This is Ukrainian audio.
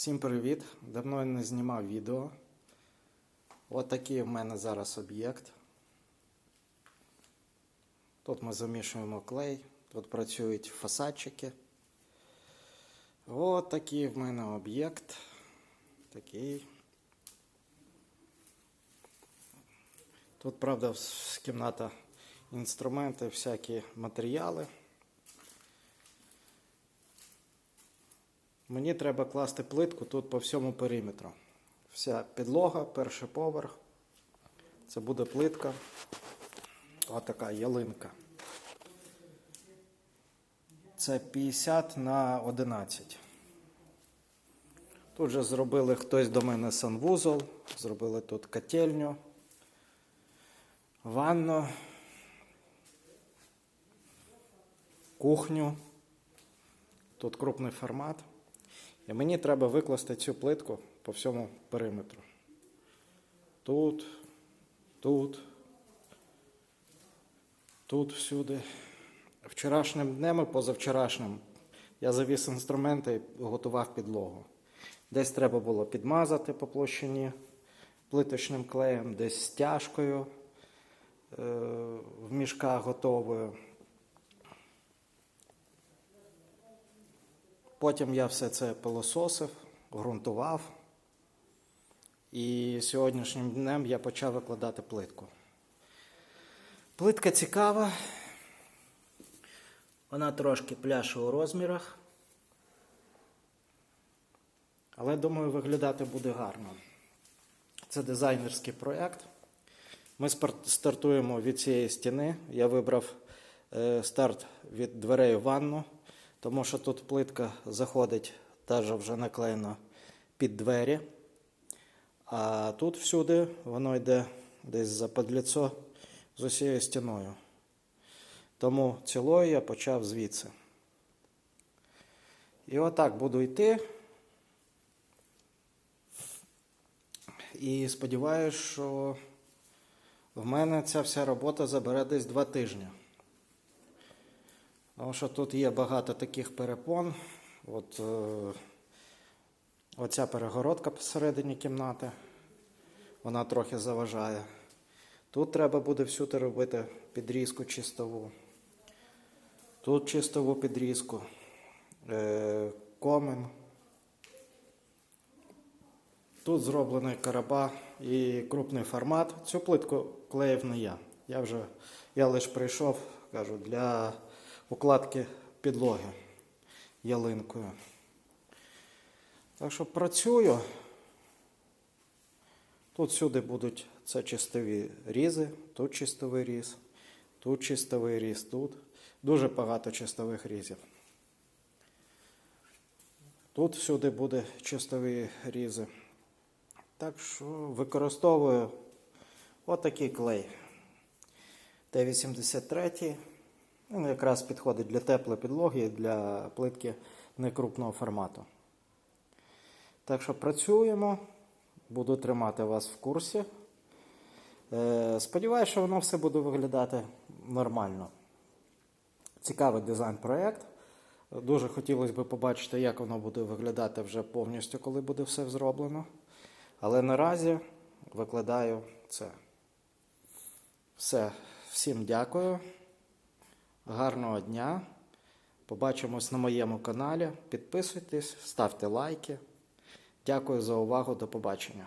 Всім привіт! Давно я не знімав відео. От такий в мене зараз об'єкт. Тут ми замішуємо клей, тут працюють фасадчики. От такий в мене об'єкт. Такий. Тут, правда, кімната інструменти, всякі матеріали. Мені треба класти плитку тут по всьому периметру. Вся підлога, перший поверх. Це буде плитка. Ось така ялинка. Це 50 на 11. Тут же зробили хтось до мене санвузол, зробили тут котельню, ванну, кухню. Тут крупний формат. І мені треба викласти цю плитку по всьому периметру. Тут, тут, тут всюди. Вчорашнім днем і позавчорашнім я завіз інструменти і готував підлогу. Десь треба було підмазати по площині плиточним клеєм, десь стяжкою е, в мішках готовою. Потім я все це пилососив, ґрунтував. І сьогоднішнім днем я почав викладати плитку. Плитка цікава. Вона трошки пляше у розмірах. Але думаю, виглядати буде гарно. Це дизайнерський проєкт. Ми стартуємо від цієї стіни. Я вибрав е, старт від дверей в ванну, тому що тут плитка заходить, теж вже наклеєно під двері. А тут всюди воно йде десь за подліцо з усією стіною. Тому цілою я почав звідси. І отак буду йти. І сподіваюся, що в мене ця вся робота забере десь два тижні. Тому що тут є багато таких перепон. От, е, оця перегородка посередині кімнати, вона трохи заважає. Тут треба буде всюди робити підрізку чистову. Тут чистову підрізку, е, комен. Тут зроблений караба і крупний формат. Цю плитку клеїв не я. Я вже я лише прийшов, кажу, для укладки підлоги ялинкою. Так що працюю. Тут сюди будуть це чистові різи, тут чистовий різ, тут чистовий різ, тут. Дуже багато чистових різів. Тут всюди буде чистові різи. Так що використовую отакий клей. Т-83. Він якраз підходить для теплої підлоги і для плитки некрупного формату. Так що працюємо, буду тримати вас в курсі. Е, Сподіваюся, що воно все буде виглядати нормально. Цікавий дизайн-проєкт. Дуже хотілося б побачити, як воно буде виглядати вже повністю, коли буде все зроблено. Але наразі викладаю це. Все. Всім дякую. Гарного дня. Побачимось на моєму каналі. Підписуйтесь, ставте лайки. Дякую за увагу. До побачення.